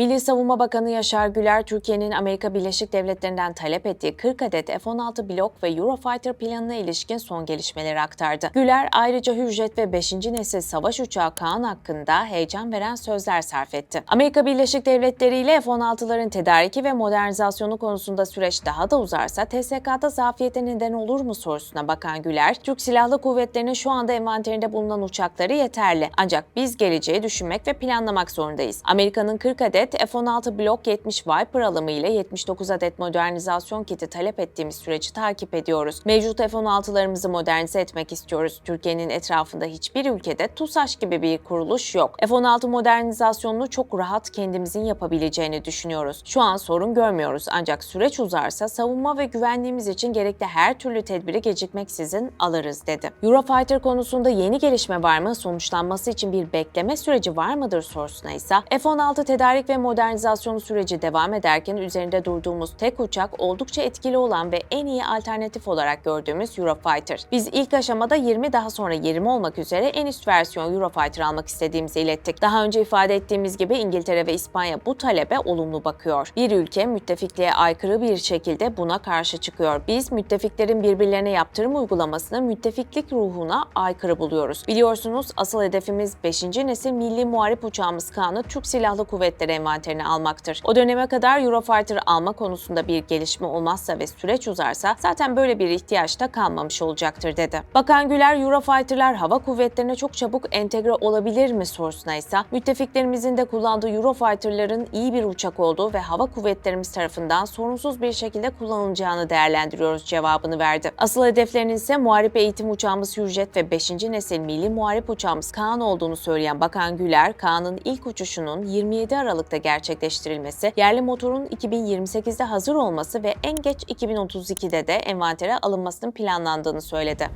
Milli Savunma Bakanı Yaşar Güler, Türkiye'nin Amerika Birleşik Devletleri'nden talep ettiği 40 adet F-16 blok ve Eurofighter planına ilişkin son gelişmeleri aktardı. Güler ayrıca Hürjet ve 5. nesil savaş uçağı Kaan hakkında heyecan veren sözler sarf etti. Amerika Birleşik Devletleri ile F-16'ların tedariki ve modernizasyonu konusunda süreç daha da uzarsa TSK'da zafiyete neden olur mu sorusuna bakan Güler, Türk Silahlı Kuvvetleri'nin şu anda envanterinde bulunan uçakları yeterli. Ancak biz geleceği düşünmek ve planlamak zorundayız. Amerika'nın 40 adet F-16 Block 70 Viper alımı ile 79 adet modernizasyon kiti talep ettiğimiz süreci takip ediyoruz. Mevcut F-16'larımızı modernize etmek istiyoruz. Türkiye'nin etrafında hiçbir ülkede TUSAŞ gibi bir kuruluş yok. F-16 modernizasyonunu çok rahat kendimizin yapabileceğini düşünüyoruz. Şu an sorun görmüyoruz ancak süreç uzarsa savunma ve güvenliğimiz için gerekli her türlü tedbiri gecikmeksizin alırız dedi. Eurofighter konusunda yeni gelişme var mı? Sonuçlanması için bir bekleme süreci var mıdır sorusuna ise F-16 tedarik ve modernizasyonu süreci devam ederken üzerinde durduğumuz tek uçak oldukça etkili olan ve en iyi alternatif olarak gördüğümüz Eurofighter. Biz ilk aşamada 20 daha sonra 20 olmak üzere en üst versiyon Eurofighter almak istediğimizi ilettik. Daha önce ifade ettiğimiz gibi İngiltere ve İspanya bu talebe olumlu bakıyor. Bir ülke müttefikliğe aykırı bir şekilde buna karşı çıkıyor. Biz müttefiklerin birbirlerine yaptırım uygulamasını müttefiklik ruhuna aykırı buluyoruz. Biliyorsunuz asıl hedefimiz 5. nesil milli muharip uçağımız Kaan'ı Türk Silahlı Kuvvetleri envanterine almaktır. O döneme kadar Eurofighter alma konusunda bir gelişme olmazsa ve süreç uzarsa zaten böyle bir ihtiyaç da kalmamış olacaktır dedi. Bakan Güler Eurofighter'lar hava kuvvetlerine çok çabuk entegre olabilir mi sorusuna ise müttefiklerimizin de kullandığı Eurofighter'ların iyi bir uçak olduğu ve hava kuvvetlerimiz tarafından sorunsuz bir şekilde kullanılacağını değerlendiriyoruz cevabını verdi. Asıl hedeflerinin ise muharip eğitim uçağımız Hürjet ve 5. nesil milli muharip uçağımız Kaan olduğunu söyleyen Bakan Güler, Kaan'ın ilk uçuşunun 27 Aralık'ta gerçekleştirilmesi, yerli motorun 2028'de hazır olması ve en geç 2032'de de envantere alınmasının planlandığını söyledi.